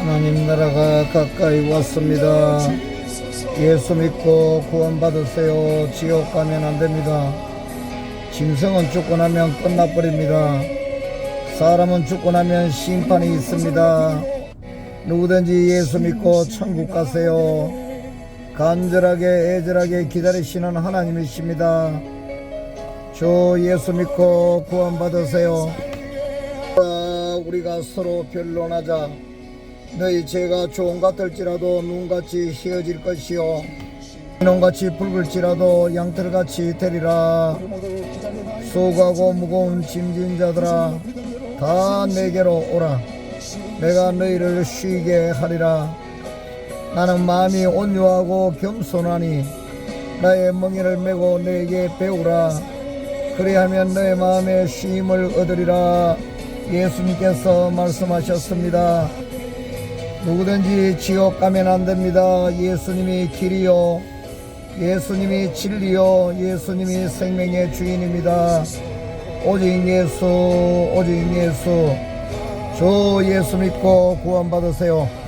하나님 나라가 가까이 왔습니다. 예수 믿고 구원받으세요. 지옥 가면 안 됩니다. 짐승은 죽고 나면 끝나버립니다. 사람은 죽고 나면 심판이 있습니다. 누구든지 예수 믿고 천국 가세요. 간절하게 애절하게 기다리시는 하나님이십니다. 저 예수 믿고 구원받으세요. 아, 우리가 서로 변론하자. 너희 죄가 좋은 같을지라도 눈같이 휘어질 것이요. 이놈같이 붉을지라도 양털같이 되리라. 수고하고 무거운 짐진 자들아, 다 내게로 오라. 내가 너희를 쉬게 하리라. 나는 마음이 온유하고 겸손하니 나의 멍에를 메고 너에게 배우라. 그리하면 너의 마음에 쉼을 얻으리라. 예수님께서 말씀하셨습니다. 누구든지 지옥 가면 안 됩니다. 예수님이 길이요. 예수님이 진리요. 예수님이 생명의 주인입니다. 오직 예수, 오직 예수. 저 예수 믿고 구원받으세요.